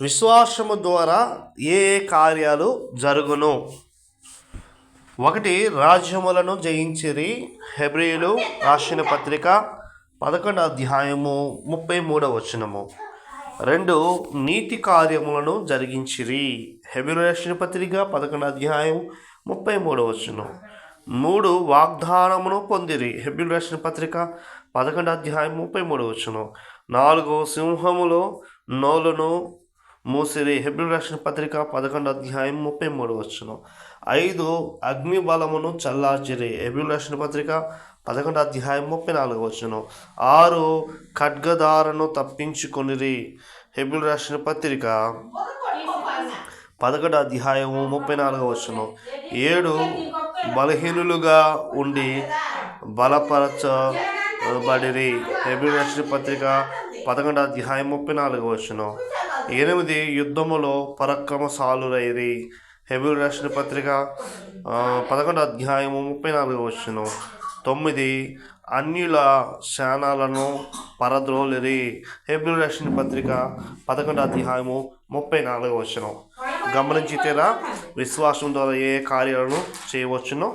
విశ్వాసము ద్వారా ఏ ఏ కార్యాలు జరుగును? ఒకటి రాజ్యములను జయించిరి. హెబ్రియులు రాసిన పత్రిక పదకొండు అధ్యాయము ముప్పై మూడవ వచనము. రెండు నీతి కార్యములను జరిగించిరి. హెబ్రియులు రాసిన పత్రిక పదకొండు అధ్యాయం ముప్పై మూడవ వచనం. మూడు వాగ్దానమును పొందిరి. హెబ్రి రాసిన పత్రిక పదకొండు అధ్యాయం ముప్పై మూడవ వచనం. నాలుగు సింహములు నోలును మూసిరి హెబ్రిల్ రాసిన పత్రిక పదకొండు అధ్యాయం ముప్పై మూడు వచ్చును ఐదు అగ్ని బలమును చల్లార్చిరి. హెబ్రిల్ రాసిన పత్రిక పదకొండు అధ్యాయం ముప్పై నాలుగు వచ్చును ఆరు ఖడ్గదారను తప్పించుకొనిరి. హెబ్రిల్ రాసిన పత్రిక పదకొండు అధ్యాయము ముప్పై నాలుగు వచ్చును ఏడు బలహీనులుగా ఉండి బలపరచబడిరి. హెబ్రిల్ రాసిన పత్రిక పదకొండు అధ్యాయం ముప్పై నాలుగు వచ్చును ఎనిమిది యుద్ధములో పరక్రమశాలురైరి. హెబిల్ రాసిన పత్రిక పదకొండు అధ్యాయము ముప్పై నాలుగు వచ్చును తొమ్మిది అన్యుల శానాలను పరద్రోలిరి. హెబ్రి రాసిన పత్రిక పదకొండు అధ్యాయము ముప్పై నాలుగు వచ్చును గమనించితేరా విశ్వాసం ద్వారా ఏ కార్యాలను చేయవచ్చునో